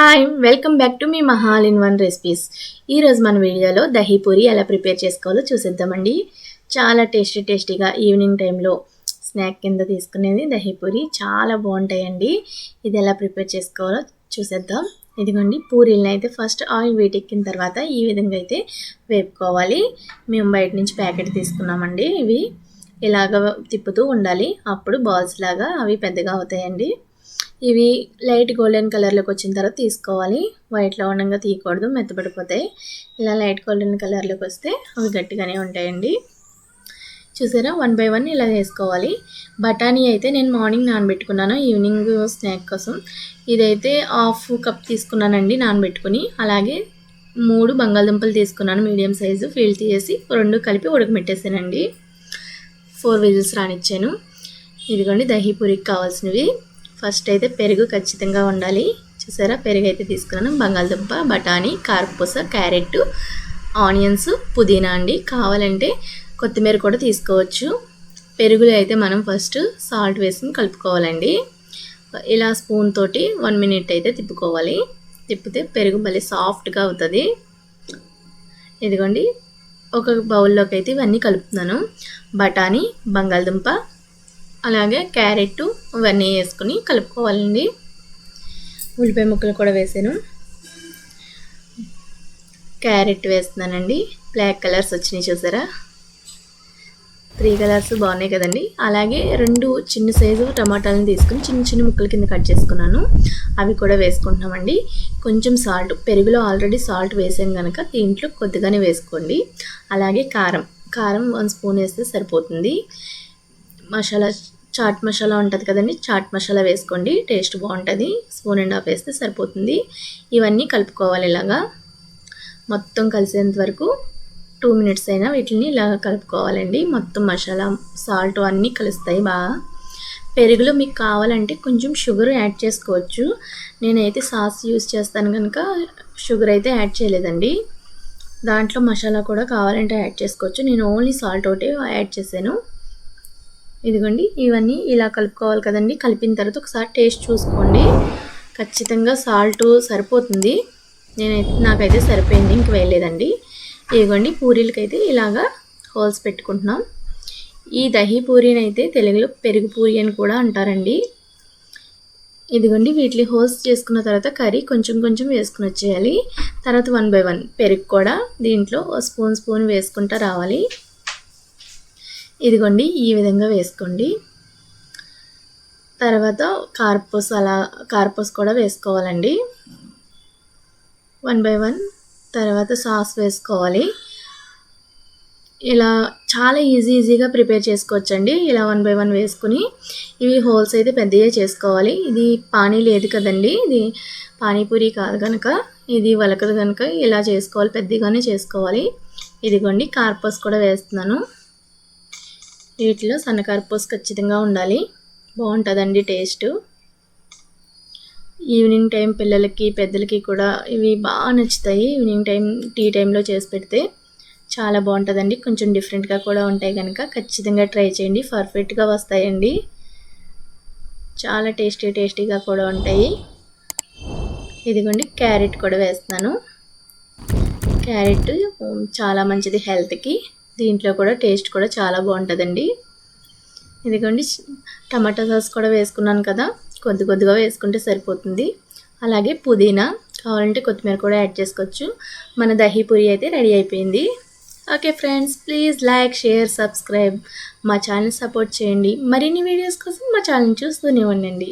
Hi welcome back to మీ Mahal in one recipes ఈరోజు మన వీడియోలో దహీ పూరి ఎలా ప్రిపేర్ చేసుకోవాలో చూసేద్దామండి. చాలా టేస్టీ టేస్టీగా ఈవినింగ్ టైంలో స్నాక్ కింద తీసుకునేది దహీ పూరి. చాలా బాగుంటాయండి. ఇది ఎలా ప్రిపేర్ చేసుకోవాలో చూసేద్దాం. ఇదిగోండి పూరీలను అయితే ఫస్ట్ ఆయిల్ వేటెక్కిన తర్వాత ఈ విధంగా అయితే వేపుకోవాలి. మేము బయట నుంచి ప్యాకెట్ తీసుకున్నామండి ఇవి. ఇలాగ తిప్పుతూ ఉండాలి. అప్పుడు బాల్స్ లాగా అవి పెద్దగా అవుతాయండి. ఇవి లైట్ గోల్డెన్ కలర్లోకి వచ్చిన తర్వాత తీసుకోవాలి. వైట్లో ఉండగా తీయకూడదు మెత్తపడిపోతాయి ఇలా లైట్ గోల్డెన్ కలర్లోకి వస్తే అవి గట్టిగానే ఉంటాయండి. చూసారా? వన్ బై వన్ ఇలా వేసుకోవాలి. బఠానీ అయితే నేను మార్నింగ్ నానబెట్టుకున్నాను ఈవినింగ్ స్నాక్ కోసం. ఇదైతే హాఫ్ కప్ తీసుకున్నానండి నానబెట్టుకుని. అలాగే మూడు బంగాళదుంపలు తీసుకున్నాను మీడియం సైజు ఫీల్ తీసి రెండు కలిపి ఉడకబెట్టేసానండి. Four whistles రానిచ్చాను. ఇదిగోండి దహీ పూరికి కావాల్సినవి. ఫస్ట్ అయితే పెరుగు ఖచ్చితంగా ఉండాలి చూసారా? పెరుగు అయితే తీసుకున్నాను. బంగాళదుంప బఠానీ కారపూస క్యారెట్ ఆనియన్స్ పుదీనా అండి. కావాలంటే కొత్తిమీర కూడా తీసుకోవచ్చు. పెరుగులో అయితే మనం ఫస్ట్ సాల్ట్ వేసుకుని కలుపుకోవాలండి. ఇలా స్పూన్ తోటి వన్ మినిట్ అయితే తిప్పుకోవాలి. తిప్పితే పెరుగు మళ్ళీ సాఫ్ట్గా అవుతుంది. ఇదిగోండి. ఒక బౌల్లోకి అయితే ఇవన్నీ కలుపుతున్నాను. బఠానీ బంగాళదుంప అలాగే క్యారెట్ ఇవన్నీ వేసుకుని కలుపుకోవాలండి. ఉల్లిపాయ ముక్కలు కూడా వేసాను. క్యారెట్ వేస్తున్నానండి. బ్లాక్ కలర్స్ వచ్చినాయి చూసారా? త్రీ కలర్స్ బాగున్నాయి కదండి. అలాగే రెండు చిన్న సైజు టమాటాలను తీసుకుని చిన్న చిన్న ముక్కల కింద కట్ చేసుకున్నాను. అవి కూడా వేసుకుంటున్నామండి. కొంచెం సాల్ట్ పెరుగులో ఆల్రెడీ సాల్ట్ వేసాం కనుక దీంట్లో కొద్దిగానే వేసుకోండి. అలాగే కారం కారం వన్ స్పూన్ వేస్తే సరిపోతుంది. మసాలా చాట్ మసాలా ఉంటుంది కదండి చాట్ మసాలా వేసుకోండి టేస్ట్ బాగుంటుంది స్పూన్ అండ్ హాఫ్ వేస్తే సరిపోతుంది. ఇవన్నీ కలుపుకోవాలి ఇలాగా. మొత్తం కలిసేంత వరకు టూ మినిట్స్ అయినా వీటిని ఇలా కలుపుకోవాలండి. మొత్తం మసాలా సాల్ట్ అన్నీ కలుస్తాయి బాగా. పెరుగులో మీకు కావాలంటే కొంచెం షుగర్ యాడ్ చేసుకోవచ్చు. నేనైతే సాస్ యూస్ చేస్తాను కనుక షుగర్ అయితే యాడ్ చేయలేదండి. దాంట్లో మసాలా కూడా కావాలంటే యాడ్ చేసుకోవచ్చు. నేను ఓన్లీ సాల్ట్ ఒకటే యాడ్ చేశాను. ఇదిగోండి ఇవన్నీ ఇలా కలుపుకోవాలి కదండి. కలిపిన తర్వాత ఒకసారి టేస్ట్ చూసుకోండి. ఖచ్చితంగా సాల్ట్ సరిపోతుంది. నేనైతే నాకైతే సరిపోయింది ఇంక వేయలేదండి. ఇదిగోండి పూరీలకైతే ఇలాగా హోల్స్ పెట్టుకుంటున్నాం. ఈ దహీ పూరీని అయితే తెలుగులో పెరుగు పూరి అని కూడా అంటారండి. ఇదిగోండి వీటిని హోల్స్ చేసుకున్న తర్వాత కర్రీ కొంచెం కొంచెం వేసుకుని వచ్చేయాలి. తర్వాత వన్ బై వన్ పెరుగు కూడా దీంట్లో స్పూన్ స్పూన్ వేసుకుంటా రావాలి. ఇదిగోండి ఈ విధంగా వేసుకోండి. తర్వాత కార్పూస్ అలా కార్పూస్ కూడా వేసుకోవాలండి. వన్ బై వన్ తర్వాత సాస్ వేసుకోవాలి. ఇలా చాలా ఈజీ ఈజీగా ప్రిపేర్ చేసుకోవచ్చండి. ఇలా వన్ బై వన్ వేసుకుని ఇవి హోల్స్ అయితే పెద్దగా చేసుకోవాలి. ఇది పానీ లేదు కదండి. ఇది పానీపూరి కాదు కనుక ఇది వలకదు కనుక ఇలా చేసుకోవాలి పెద్దగానే చేసుకోవాలి. ఇదిగోండి కార్పస్ కూడా వేస్తున్నాను. వీటిలో సన్నకారపూస ఖచ్చితంగా ఉండాలి. బాగుంటుందండి టేస్ట్. ఈవినింగ్ టైం పిల్లలకి పెద్దలకి కూడా ఇవి బాగా నచ్చుతాయి. ఈవినింగ్ టైం టీ టైంలో చేసి పెడితే చాలా బాగుంటుందండి. కొంచెం డిఫరెంట్గా కూడా ఉంటాయి కనుక ఖచ్చితంగా ట్రై చేయండి. పర్ఫెక్ట్గా వస్తాయండి. చాలా టేస్టీ టేస్టీగా కూడా ఉంటాయి. ఇదిగోండి క్యారెట్ కూడా వేస్తున్నాను. క్యారెట్ చాలా మంచిది హెల్త్కి. దీంట్లో కూడా టేస్ట్ కూడా చాలా బాగుంటుందండి. ఇదిగోండి టమాటా సాస్ కూడా వేసుకున్నాను కదా కొద్ది కొద్దిగా వేసుకుంటే సరిపోతుంది. అలాగే పుదీనా కావాలంటే కొత్తిమీర కూడా యాడ్ చేసుకోవచ్చు. మన దహీ పూరి అయితే రెడీ అయిపోయింది. Okay friends please like share subscribe. మా ఛానల్ సపోర్ట్ చేయండి. మరిన్ని వీడియోస్ కోసం మా ఛానల్ చూస్తూనే ఉండండి.